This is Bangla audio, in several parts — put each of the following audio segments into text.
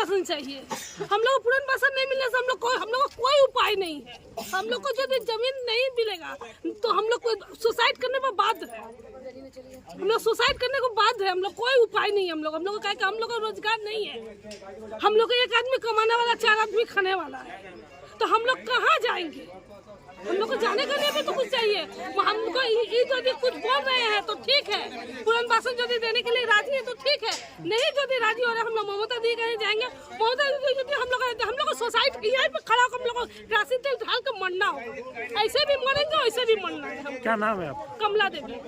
बासन चाहिए। हम लोग पूरन पसंद नहीं मिलने से हम लोग को हम लोग को कोई उपाय नहीं। है हम लोग को जो ज़मीन नहीं मिलेगा तो हम लोग को सुसाइड करने पर बाध्य है। हम लोग सुसाइड करने को बाध्य है, हम लोग कोई उपाय नहीं है हम लोग। हम लोग का हम लोग का रोज़गार नहीं है। हम लोग एक आदमी कमाने वाला, चार आदमी खाने वाला है। तो हम लोग कहाँ जाएँगे? हम लोग को जाने के लिए भी तो कुछ चाहिए हमको ये ये यदि कुछ बोल रहे हैं तो ठीक है पुरन बासन यदि देने के लिए राजी है तो ठीक है नहीं यदि राजी हो रहे हम लोग ममता दी कहीं जाएंगे ममता दी यदि हम लोग हम लोग को सोसाइटी यहीं पे खड़ा होकर हम लोग को राशन तेल ढाल कर मरना होगा ऐसे भी मरेंगे वैसे भी मरना है हम क्या नाम है आपका कमला देवी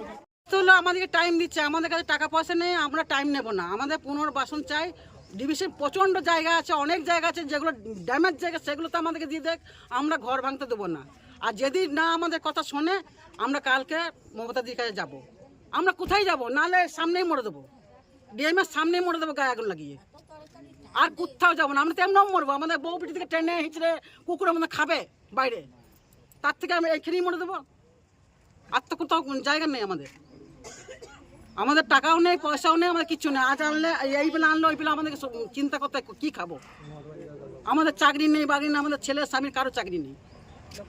তো হলো আমাদেরকে টাইম দিচ্ছে আমাদের কাছে টাকা পয়সা নেই আমরা টাইম নেব না আমাদের পুনর্বাসন চাই ডিভিশন প্রচণ্ড জায়গা আছে অনেক জায়গা আছে যেগুলো ড্যামেজ জায়গা সেগুলো তো আমাদেরকে দিয়ে দেখ আমরা ঘর ভাঙতে দেবো না আর যদি না আমাদের কথা শোনে, আমরা কালকে মমতাদির কাছে যাব। আমরা কোথায় যাব? নাহলে সামনেই মরে দেবো। ডিএমএর সামনেই মরে দেবো গায়ে আগুন লাগিয়ে। আর কোথাও যাব না। আমরা তো এমনও মরবো। আমাদের বউ পিঠি থেকে টেনে হিঁচড়ে কুকুর আমাদের খাবে বাইরে। তার থেকে আমি এইখানেই মরে দেবো। আর তো কোথাও জায়গা নেই আমাদের। আমাদের টাকাও নেই, পয়সাও নেই, আমাদের কিচ্ছু নেই। আজ আনলে, এই বেলা আনলো, ওই বেলা আমাদেরকে চিন্তা করতে কি খাব? আমাদের চাকরি নেই বাড়ি নেই, আমাদের ছেলে স্বামীর কারও চাকরি নেই।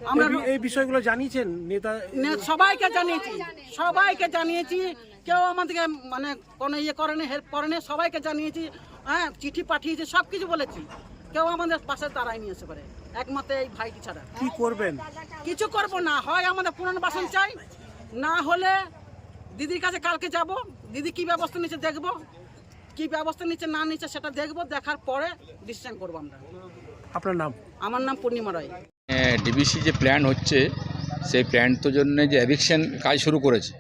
আমরা এই- বিষয়গুলো জানিয়েছেন নেতা সবাইকে জানিয়েছি। সবাইকে জানিয়েছি। কেউ আমাদেরকে মানে কোনো ইয়ে করেনি হেল্প করেনি সবাইকে জানিয়েছি। হ্যাঁ চিঠি পাঠিয়েছি সব কিছু বলেছি। কেউ আমাদের পাশে দাঁড়ায়নি এসে পারে একমাত্র এই ভাইটি ছাড়া। কি করবেন? কিছু করব না হয় আমাদের পুনর্বাসন চাই। না হলে দিদির কাছে কালকে যাব দিদি কি ব্যবস্থা নিচ্ছে দেখব। কি ব্যবস্থা নিচ্ছে না নিচ্ছে সেটা দেখব দেখার পরে ডিসিশন করব আমরা। আপনার নাম? আমার নাম পূর্ণিমা রায়। ডিবিসি যে প্ল্যান হচ্ছে, সেই প্ল্যান তো জন্য যে অ্যাভিকশন কাজ শুরু করেছে,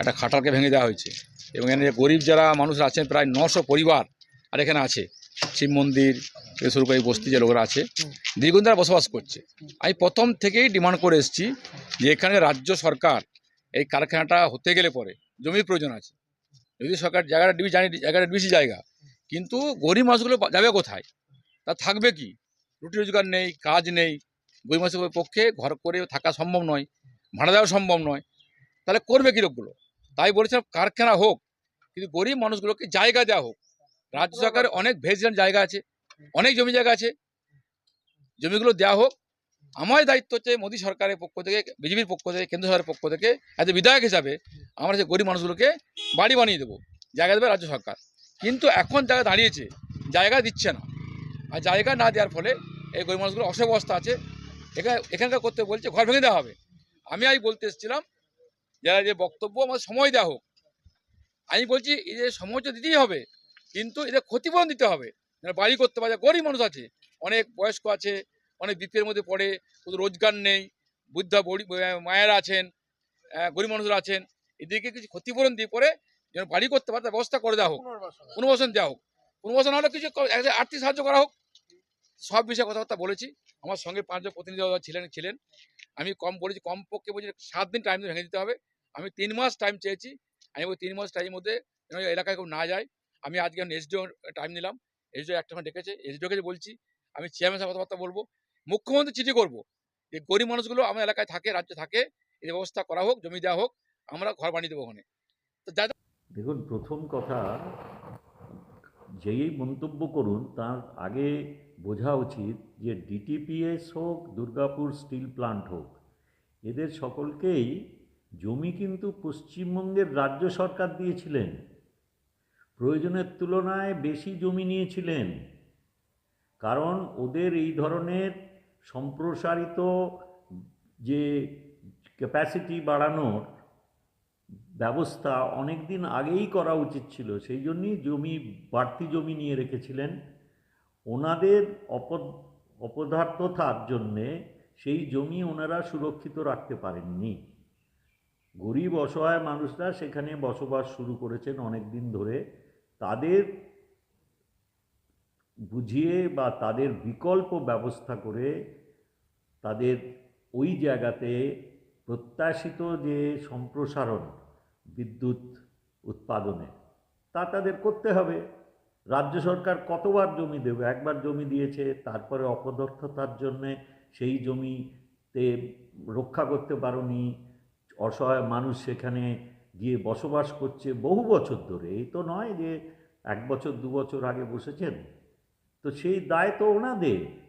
একটা খাটালকে ভেঙে দেওয়া হয়েছে। এবং এখানে গরিব যারা মানুষ আছেন, প্রায় নশো পরিবার আর এখানে আছে। শিব মন্দির শুরু করে বস্তি যে লোকরা আছে দীর্ঘদিন তারা বসবাস করছে। আমি প্রথম থেকেই ডিমান্ড করে এসেছি যে এখানে রাজ্য সরকার এই কারখানাটা হতে গেলে পরে জমির প্রয়োজন আছে। যদি সরকার জায়গাটা ডিবি জানি, জায়গাটা বেশি জায়গা, কিন্তু গরিব মানুষগুলো যাবে কোথায়? তা থাকবে কি? রুটি রোজগার নেই, কাজ নেই মানুষের পক্ষে ঘর করে থাকা সম্ভব নয়, ভাড়া দেওয়া সম্ভব নয়। তাহলে করবে কি লোকগুলো? তাই বলেছিলাম, কারখানা হোক, কিন্তু গরিব মানুষগুলোকে জায়গা দেওয়া হোক। রাজ্য সরকারের অনেক ভেজলেন জায়গা আছে, অনেক জমি জায়গা আছে। জমিগুলো দেওয়া হোক। আমার দায়িত্ব হচ্ছে মোদী সরকারের পক্ষ থেকে, বিজেপির পক্ষ থেকে, কেন্দ্র সরকারের পক্ষ থেকে এত বিধায়ক হিসাবে আমরা যে গরিব মানুষগুলোকে বাড়ি বানিয়ে দেবো, জায়গা দেবে রাজ্য সরকার। কিন্তু এখন জায়গা দাঁড়িয়েছে, জায়গা দিচ্ছে না। আর জায়গা না দেওয়ার ফলে এই গরিব মানুষগুলো অসহায় অবস্থা আছে। এখানে এখানকার করতে বলছে ঘর ভেঙে দেওয়া হবে। আমি আজ বলতে এসেছিলাম যারা যে বক্তব্য আমাদের সময় দেওয়া হোক আমি বলছি এই যে সময় তো দিতেই হবে কিন্তু এদের ক্ষতিপূরণ দিতে হবে। যারা বাড়ি করতে পারে গরিব মানুষ আছে অনেক বয়স্ক আছে অনেক বিপের মধ্যে পড়ে ওদের রোজগার নেই বৃদ্ধা বড়ি মায়েরা আছেন গরিব মানুষরা আছেন এদেরকে কিছু ক্ষতিপূরণ দিয়ে পরে যেন বাড়ি করতে পারে তার ব্যবস্থা করে দেওয়া হোক পুনর্বাসন। দেওয়া হোক। পুনর্বাসন হলে কিছু আর্থিক সাহায্য করা হোক সব বিষয়ে কথাবার্তা বলেছি। আমার সঙ্গে পাঁচজন প্রতিনিধি ছিলেন ছিলেন। আমি কম বলেছি, কমপক্ষে বলছি সাত দিন টাইম ভেঙে দিতে হবে। আমি তিন মাস টাইম চেয়েছি। আমি ওই তিন মাস টাইমের মধ্যে এলাকায় কেউ না যায়। আমি আজকে আমি এসডিও টাইম নিলাম। এসডিও একটা ডেকেছে। এসডিওকে বলছি, আমি চেয়ারম্যান সাথে কথাবার্তা বলব। মুখ্যমন্ত্রী চিঠি করব। যে গরিব মানুষগুলো আমার এলাকায় থাকে, রাজ্যে থাকে এই ব্যবস্থা করা হোক, জমি দেওয়া হোক, আমরা ঘর বানিয়ে দেবো ওখানে। তো যা দেখুন, প্রথম কথা, যেই মন্তব্য করুন, তার আগে বোঝা উচিত যে ডিটিপিএস হোক, দুর্গাপুর স্টিল প্লান্ট হোক, এদের সকলকেই জমি কিন্তু পশ্চিমবঙ্গের রাজ্য সরকার দিয়েছিলেন। প্রয়োজনের তুলনায় বেশি জমি নিয়েছিলেন। কারণ ওদের এই ধরনের সম্প্রসারিত যে ক্যাপাসিটি বাড়ানোর ব্যবস্থা অনেক দিন আগেই করা উচিত ছিল। সেই জন্যই জমি, বাড়তি জমি নিয়ে রেখেছিলেন। ওনাদের অপ অপদার্থতার জন্যে সেই জমি ওনারা সুরক্ষিত রাখতে পারেননি। গরিব অসহায় মানুষরা সেখানে বসবাস শুরু করেছেন অনেক দিন ধরে। তাদের বুঝিয়ে বা তাদের বিকল্প ব্যবস্থা করে তাদের ওই জায়গাতে প্রত্যাশিত যে সম্প্রসারণ, বিদ্যুৎ উৎপাদনে, তা তাদের করতে হবে। রাজ্য সরকার কতবার জমি দেবে? একবার জমি দিয়েছে, তারপরে অপদর্থতার জন্যে সেই জমিতে রক্ষা করতে পারোনি, অসহায় মানুষ সেখানে গিয়ে বসবাস করছে বহু বছর ধরে। এই তো নয় যে এক বছর, দু বছর আগে বসেছেন। তো তো সেই দায় তো ওনাদের।